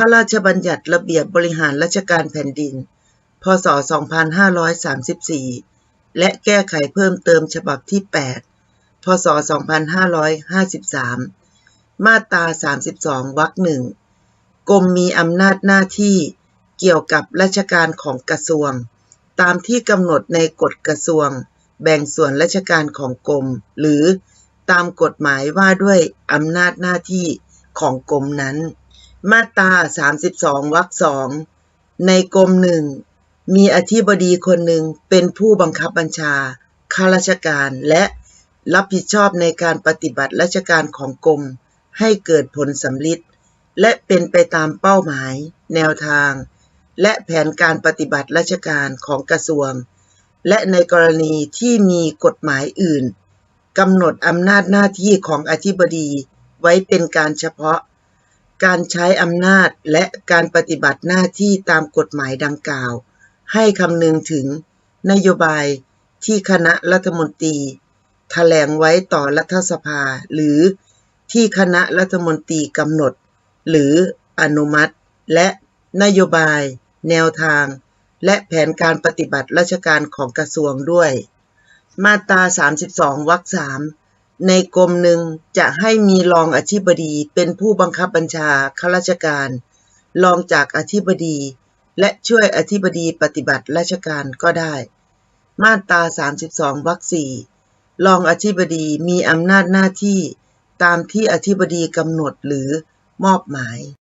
พระราชบัญญัติระเบียบบริหารราชการแผ่นดิน พศ 2534 และแก้ไขเพิ่มเติมฉบับที่ 8 พศ 2553 มาตรา 32 วรรคหนึ่งกรมมีอำนาจหน้าที่เกี่ยวกับราชการของกระทรวง ตามที่กำหนดในกฎกระทรวง แบ่งส่วนราชการของกรม หรือตามกฎหมายว่าด้วยอำนาจหน้าที่ของกรมนั้น มาตรา32วรรคสองในกรมหนึ่งมีอธิบดีคนหนึ่งเป็นผู้บังคับบัญชาข้าราชการและรับผิดชอบในการปฏิบัติราชการของกรมให้เกิดผลสำลิดและเป็นไปตามเป้าหมาย แนวทาง และแผนการปฏิบัติราชการของกระทรวง และในกรณีที่มีกฎหมายอื่นกำหนดอำนาจหน้าที่ของอธิบดีไว้เป็นการเฉพาะ การใช้อำนาจและการปฏิบัติหน้าที่ตามกฎหมายดังกล่าว ให้คำนึงถึงนโยบายที่คณะรัฐมนตรีแถลงไว้ต่อรัฐสภา หรือที่คณะรัฐมนตรีกำหนด หรืออนุมัติ และนโยบาย แนวทาง และแผนการปฏิบัติราชการของกระทรวงด้วย มาตรา 32 วรรคสาม ในกรมหนึ่งจะให้มีรองอธิบดีเป็นผู้บังคับบัญชาข้าราชการ รองจากอธิบดี และช่วยอธิบดีปฏิบัติราชการก็ได้ มาตรา 32วรรคสี่รองอธิบดีมีอำนาจหน้าที่ตามที่อธิบดีกำหนดหรือมอบหมาย